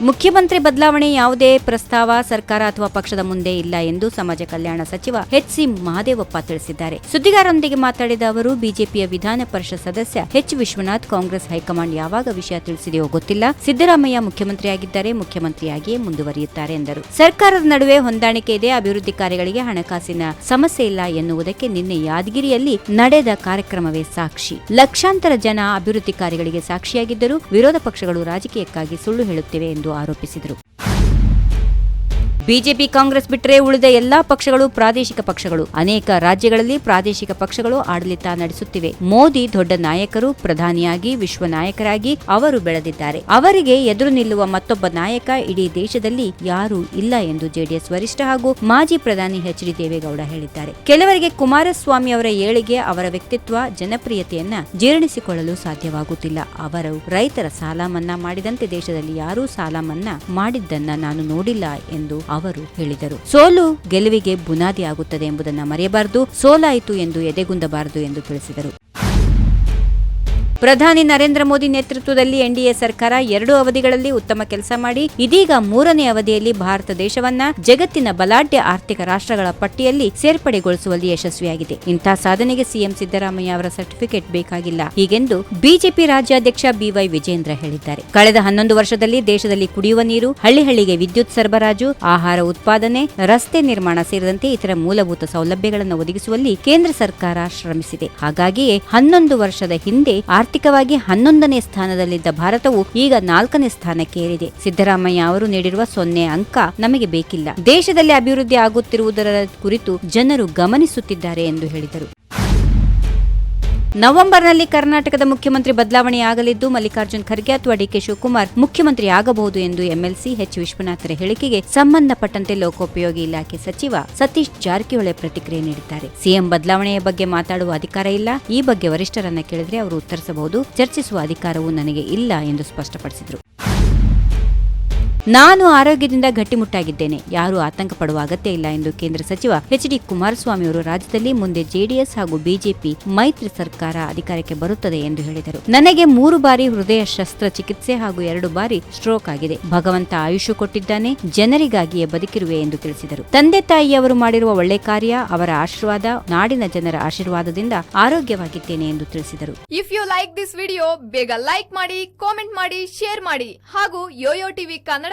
ಮುಖ್ಯಮಂತ್ರಿ ಬದಲಾವಣೆ ಯಾವುದೇ ಪ್ರಸ್ತಾವ ಸರ್ಕಾರ ಅಥವಾ ಪಕ್ಷದ ಮುಂದೆ ಇಲ್ಲ ಎಂದು ಸಮಾಜ ಕಲ್ಯಾಣ ಸಚಿವ ಎಚ್ ಸಿ ಮಹದೇವಪ್ಪ ತಿಳಿಸಿದ್ದಾರೆ. ಸುದ್ದಿಗಾರರೊಂದಿಗೆ ಮಾತನಾಡಿದ ಅವರು, ಬಿಜೆಪಿಯ ವಿಧಾನ ಪರಿಷತ್ ಸದಸ್ಯ ಎಚ್ ವಿಶ್ವನಾಥ್ ಕಾಂಗ್ರೆಸ್ ಹೈಕಮಾಂಡ್ ಯಾವಾಗ ವಿಷಯ ತಿಳಿಸಿದೆಯೋ ಗೊತ್ತಿಲ್ಲ. ಸಿದ್ದರಾಮಯ್ಯ ಮುಖ್ಯಮಂತ್ರಿಯಾಗಿದ್ದರೆ ಮುಖ್ಯಮಂತ್ರಿಯಾಗಿಯೇ ಮುಂದುವರಿಯುತ್ತಾರೆ ಎಂದರು. ಸರ್ಕಾರದ ನಡುವೆ ಹೊಂದಾಣಿಕೆ ಇದೆ, ಅಭಿವೃದ್ಧಿ ಕಾರ್ಯಗಳಿಗೆ ಹಣಕಾಸಿನ ಸಮಸ್ಯೆ ಇಲ್ಲ ಎನ್ನುವುದಕ್ಕೆ ನಿನ್ನೆ ಯಾದಗಿರಿಯಲ್ಲಿ ನಡೆದ ಕಾರ್ಯಕ್ರಮವೇ ಸಾಕ್ಷಿ. ಲಕ್ಷಾಂತರ ಜನ ಅಭಿವೃದ್ಧಿ ಕಾರ್ಯಗಳಿಗೆ ಸಾಕ್ಷಿಯಾಗಿದ್ದರೂ ವಿರೋಧ ಪಕ್ಷಗಳು ರಾಜಕೀಯಕ್ಕಾಗಿ ಸುಳ್ಳು ಹೇಳುತ್ತಿವೆ ಎಂದು ಆರೋಪಿಸಿದರು. ಬಿಜೆಪಿ ಕಾಂಗ್ರೆಸ್ ಬಿಟ್ಟರೆ ಉಳಿದ ಎಲ್ಲಾ ಪಕ್ಷಗಳು ಪ್ರಾದೇಶಿಕ ಪಕ್ಷಗಳು. ಅನೇಕ ರಾಜ್ಯಗಳಲ್ಲಿ ಪ್ರಾದೇಶಿಕ ಪಕ್ಷಗಳು ಆಡಳಿತ ನಡೆಸುತ್ತಿವೆ. ಮೋದಿ ದೊಡ್ಡ ನಾಯಕರು, ಪ್ರಧಾನಿಯಾಗಿ, ವಿಶ್ವ ನಾಯಕರಾಗಿ ಅವರು ಬೆಳೆದಿದ್ದಾರೆ. ಅವರಿಗೆ ಎದುರು ನಿಲ್ಲುವ ಮತ್ತೊಬ್ಬ ನಾಯಕ ಇಡೀ ದೇಶದಲ್ಲಿ ಯಾರೂ ಇಲ್ಲ ಎಂದು ಜೆಡಿಎಸ್ ವರಿಷ್ಠ ಹಾಗೂ ಮಾಜಿ ಪ್ರಧಾನಿ ಎಚ್ ಡಿ ದೇವೇಗೌಡ ಹೇಳಿದ್ದಾರೆ. ಕೆಲವರಿಗೆ ಕುಮಾರಸ್ವಾಮಿ ಅವರ ಏಳಿಗೆ ಅವರ ವ್ಯಕ್ತಿತ್ವ, ಜನಪ್ರಿಯತೆಯನ್ನ ಜೀರ್ಣಿಸಿಕೊಳ್ಳಲು ಸಾಧ್ಯವಾಗುತ್ತಿಲ್ಲ. ಅವರು ರೈತರ ಸಾಲ ಮನ್ನಾ ಮಾಡಿದಂತೆ ದೇಶದಲ್ಲಿ ಯಾರೂ ಸಾಲ ಮನ್ನಾ ಮಾಡಿದ್ದನ್ನ ನಾನು ನೋಡಿಲ್ಲ ಎಂದು ಅವರು ಹೇಳಿದರು. ಸೋಲು ಗೆಲುವಿಗೆ ಬುನಾದಿ ಆಗುತ್ತದೆ ಎಂಬುದನ್ನು ಮರೆಯಬಾರದು ಸೋಲಾಯಿತು ಎಂದು ಎದೆಗುಂದಬಾರದು ಎಂದು ತಿಳಿಸಿದರು. ಪ್ರಧಾನಿ ನರೇಂದ್ರ ಮೋದಿ ನೇತೃತ್ವದಲ್ಲಿ ಎನ್ಡಿಎ ಸರ್ಕಾರ ಎರಡು ಅವಧಿಗಳಲ್ಲಿ ಉತ್ತಮ ಕೆಲಸ ಮಾಡಿ, ಇದೀಗ ಮೂರನೇ ಅವಧಿಯಲ್ಲಿ ಭಾರತ ದೇಶವನ್ನ ಜಗತ್ತಿನ ಬಲಾಢ್ಯ ಆರ್ಥಿಕ ರಾಷ್ಟ್ರಗಳ ಪಟ್ಟಿಯಲ್ಲಿ ಸೇರ್ಪಡೆಗೊಳಿಸುವಲ್ಲಿ ಯಶಸ್ವಿಯಾಗಿದೆ. ಇಂಥ ಸಾಧನೆಗೆ ಸಿಎಂ ಸಿದ್ದರಾಮಯ್ಯ ಅವರ ಸರ್ಟಿಫಿಕೇಟ್ ಬೇಕಾಗಿಲ್ಲ. ಹೀಗೆಂದು ಬಿಜೆಪಿ ರಾಜ್ಯಾಧ್ಯಕ್ಷ ಬಿವೈ ವಿಜೇಂದ್ರ ಹೇಳಿದ್ದಾರೆ. ಕಳೆದ ಹನ್ನೊಂದು ವರ್ಷದಲ್ಲಿ ದೇಶದಲ್ಲಿ ಕುಡಿಯುವ ನೀರು, ಹಳ್ಳಿ ಹಳ್ಳಿಗೆ ವಿದ್ಯುತ್ ಸರಬರಾಜು, ಆಹಾರ ಉತ್ಪಾದನೆ, ರಸ್ತೆ ನಿರ್ಮಾಣ ಸೇರಿದಂತೆ ಇತರ ಮೂಲಭೂತ ಸೌಲಭ್ಯಗಳನ್ನು ಒದಗಿಸುವಲ್ಲಿ ಕೇಂದ್ರ ಸರ್ಕಾರ ಶ್ರಮಿಸಿದೆ. ಹಾಗಾಗಿಯೇ ಹನ್ನೊಂದು ವರ್ಷದ ಹಿಂದೆ ಆರ್ಥಿಕವಾಗಿ ಹನ್ನೊಂದನೇ ಸ್ಥಾನದಲ್ಲಿದ್ದ ಭಾರತವು ಈಗ ನಾಲ್ಕನೇ ಸ್ಥಾನಕ್ಕೆ ಏರಿದೆ. ಸಿದ್ದರಾಮಯ್ಯ ಅವರು ನೀಡಿರುವ ಸೊನ್ನೆ ಅಂಕ ನಮಗೆ ಬೇಕಿಲ್ಲ. ದೇಶದಲ್ಲಿ ಅಭಿವೃದ್ಧಿ ಆಗುತ್ತಿರುವುದರ ಕುರಿತು ಜನರು ಗಮನಿಸುತ್ತಿದ್ದಾರೆ ಎಂದು ಹೇಳಿದರು. ನವೆಂಬರ್ನಲ್ಲಿ ಕರ್ನಾಟಕದ ಮುಖ್ಯಮಂತ್ರಿ ಬದಲಾವಣೆಯಾಗಲಿದ್ದು ಮಲ್ಲಿಕಾರ್ಜುನ್ ಖರ್ಗೆ ಅಥವಾ ಡಿಕೆ ಶಿವಕುಮಾರ್ ಮುಖ್ಯಮಂತ್ರಿ ಆಗಬಹುದು ಎಂದು ಎಂಎಲ್ಸಿ ಎಚ್ ವಿಶ್ವನಾಥರ ಹೇಳಿಕೆಗೆ ಸಂಬಂಧಪಟ್ಟಂತೆ ಲೋಕೋಪಯೋಗಿ ಇಲಾಖೆ ಸಚಿವ ಸತೀಶ್ ಜಾರಕಿಹೊಳಿ ಪ್ರತಿಕ್ರಿಯೆ ನೀಡಿದ್ದಾರೆ. ಸಿಎಂ ಬದಲಾವಣೆಯ ಬಗ್ಗೆ ಮಾತಾಡುವ ಅಧಿಕಾರ ಇಲ್ಲ. ಈ ಬಗ್ಗೆ ವರಿಷ್ಠರನ್ನ ಕೇಳಿದ್ರೆ ಅವರು ಉತ್ತರಿಸಬಹುದು. ಚರ್ಚಿಸುವ ಅಧಿಕಾರವೂ ನನಗೆ ಇಲ್ಲ ಎಂದು ಸ್ಪಷ್ಟಪಡಿಸಿದರು. ನಾನು ಆರೋಗ್ಯದಿಂದ ಗಟ್ಟಿಮುಟ್ಟಾಗಿದ್ದೇನೆ. ಯಾರೂ ಆತಂಕ ಪಡುವ ಅಗತ್ಯ ಇಲ್ಲ ಎಂದು ಕೇಂದ್ರ ಸಚಿವ ಎಚ್ ಡಿ ಕುಮಾರಸ್ವಾಮಿ ಅವರು ರಾಜ್ಯದಲ್ಲಿ ಮುಂದೆ ಜೆಡಿಎಸ್ ಹಾಗೂ ಬಿಜೆಪಿ ಮೈತ್ರಿ ಸರ್ಕಾರ ಅಧಿಕಾರಕ್ಕೆ ಬರುತ್ತದೆ ಎಂದು ಹೇಳಿದರು. ನನಗೆ ಮೂರು ಬಾರಿ ಹೃದಯ ಶಸ್ತ್ರಚಿಕಿತ್ಸೆ ಹಾಗೂ ಎರಡು ಬಾರಿ ಸ್ಟ್ರೋಕ್ ಆಗಿದೆ. ಭಗವಂತ ಆಯುಷ್ಯ ಕೊಟ್ಟಿದ್ದಾನೆ. ಜನರಿಗಾಗಿಯೇ ಬದುಕಿರುವೆ ಎಂದು ತಿಳಿಸಿದರು. ತಂದೆ ತಾಯಿಯವರು ಮಾಡಿರುವ ಒಳ್ಳೆ ಕಾರ್ಯ, ಅವರ ಆಶೀರ್ವಾದ, ನಾಡಿನ ಜನರ ಆಶೀರ್ವಾದದಿಂದ ಆರೋಗ್ಯವಾಗಿದ್ದೇನೆ ಎಂದು ತಿಳಿಸಿದರು. If you like this video ಬೇಗ ಲೈಕ್ ಮಾಡಿ ಕಾಮೆಂಟ್ ಮಾಡಿ ಶೇರ್ ಮಾಡಿ ಹಾಗೂ ಯೋಯೋ ಟಿವಿ